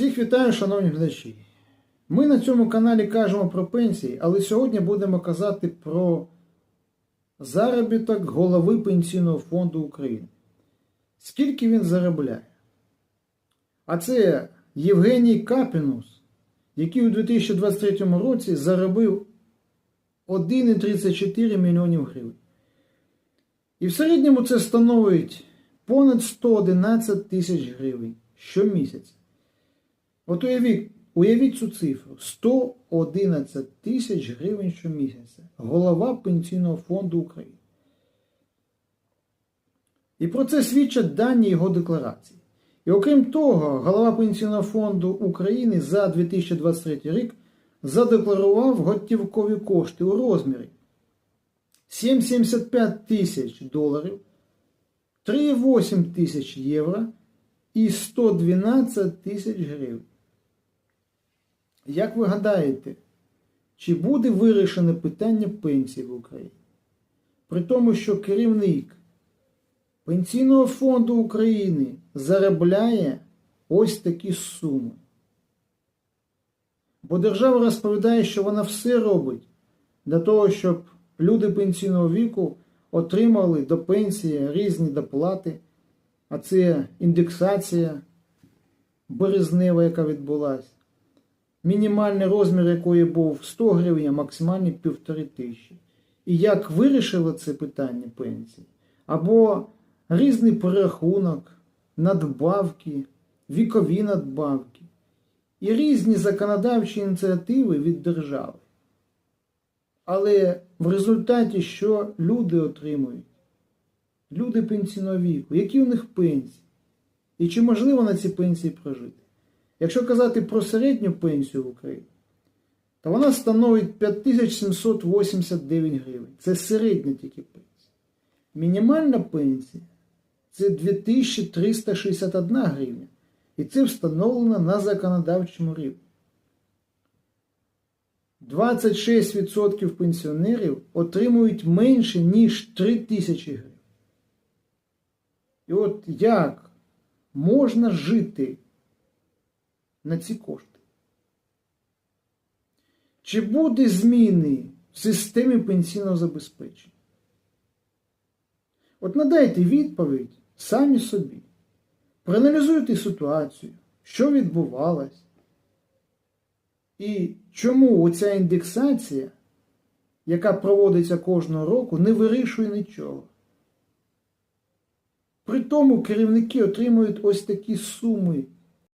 Всіх вітаю, шановні глядачі. Ми на цьому каналі кажемо про пенсії, але сьогодні будемо казати про заробіток голови Пенсійного фонду України. Скільки він заробляє? А це Євгеній Капінус, який у 2023 році заробив 1,34 мільйонів гривень. І в середньому це становить понад 111 тисяч гривень щомісяця. От уявіть, уявіть цю цифру: 111 тисяч гривень щомісяця. Голова Пенсійного фонду України. І про це свідчать дані його декларації. І окрім того, голова Пенсійного фонду України за 2023 рік задекларував готівкові кошти у розмірі 7,75 тисяч доларів, 3,8 тисяч євро і 112 тисяч гривень. Як ви гадаєте, чи буде вирішене питання пенсії в Україні? При тому, що керівник Пенсійного фонду України заробляє ось такі суми. Бо держава розповідає, що вона все робить для того, щоб люди пенсійного віку отримали до пенсії різні доплати, а це індексація березнева, яка відбулася, мінімальний розмір якої був 100 гривень, а максимальний півтори тисячі. І як вирішили це питання пенсії? Або різний перерахунок, надбавки, вікові надбавки і різні законодавчі ініціативи від держави. Але в результаті що люди отримують? Люди пенсійного віку, які у них пенсії? І чи можливо на ці пенсії прожити? Якщо казати про середню пенсію в Україні, то вона становить 5789 гривень. Це середня тільки пенсія. Мінімальна пенсія це 2361 гривня. І це встановлено на законодавчому рівні. 26% пенсіонерів отримують менше, ніж 3 тисячі гривень. І от як можна жити на ці кошти? Чи буде зміни в системі пенсійного забезпечення? От надайте відповідь самі собі. Проаналізуйте ситуацію, що відбувалось, і чому оця індексація, яка проводиться кожного року, не вирішує нічого. При тому керівники отримують ось такі суми